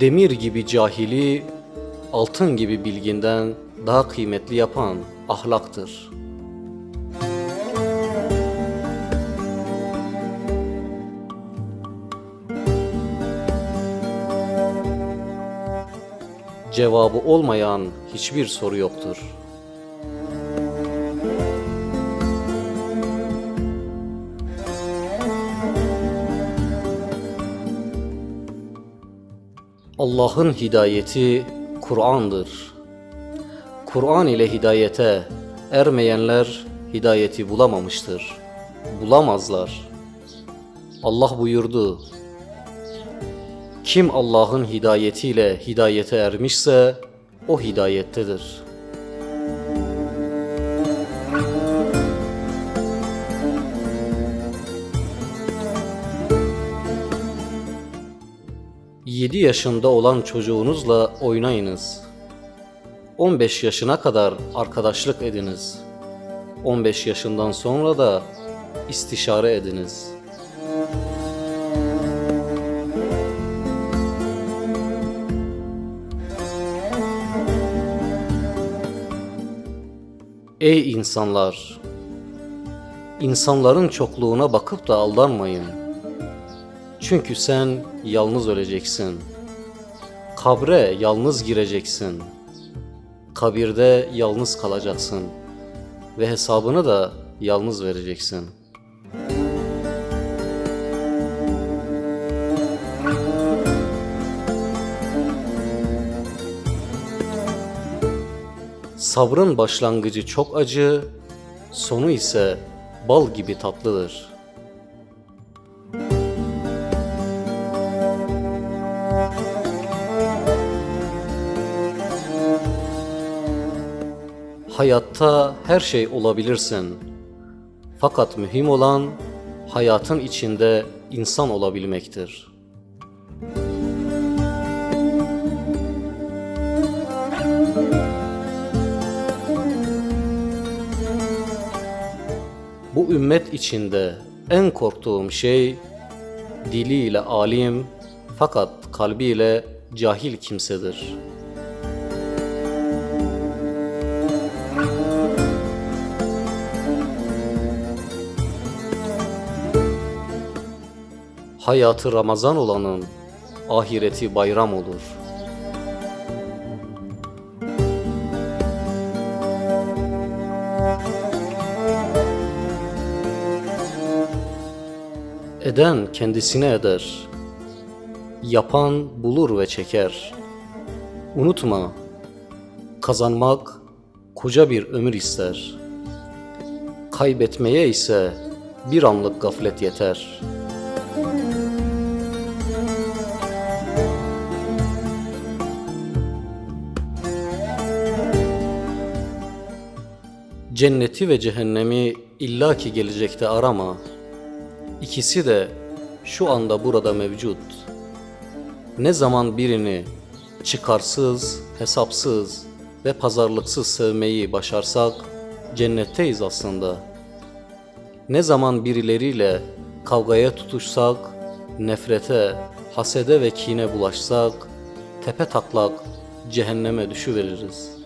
Demir gibi cahili, altın gibi bilginden daha kıymetli yapan ahlaktır. Cevabı olmayan hiçbir soru yoktur. Allah'ın hidayeti Kur'an'dır. Kur'an ile hidayete ermeyenler hidayeti bulamamıştır. Bulamazlar. Allah buyurdu. Kim Allah'ın hidayetiyle hidayete ermişse o hidayettedir. Yedi yaşında olan çocuğunuzla oynayınız. 15 yaşına kadar arkadaşlık ediniz. 15 yaşından sonra da istişare ediniz. Ey insanlar! İnsanların çokluğuna bakıp da aldanmayın. Çünkü sen yalnız öleceksin. Kabre yalnız gireceksin. Kabirde yalnız kalacaksın. Ve hesabını da yalnız vereceksin. Sabrın başlangıcı çok acı, sonu ise bal gibi tatlıdır. Hayatta her şey olabilirsin. Fakat mühim olan hayatın içinde insan olabilmektir. Bu ümmet içinde en korktuğum şey diliyle alim fakat kalbiyle cahil kimsedir. Hayatı Ramazan olanın ahireti bayram olur. Eden kendisine eder. Yapan bulur ve çeker. Unutma, kazanmak koca bir ömür ister. Kaybetmeye ise bir anlık gaflet yeter.'' Cenneti ve cehennemi illaki gelecekte arama. İkisi de şu anda burada mevcut. Ne zaman birini çıkarsız, hesapsız ve pazarlıksız sevmeyi başarsak cennetteyiz aslında. Ne zaman birileriyle kavgaya tutuşsak, nefrete, hasede ve kine bulaşsak tepe taklak cehenneme düşüveririz.''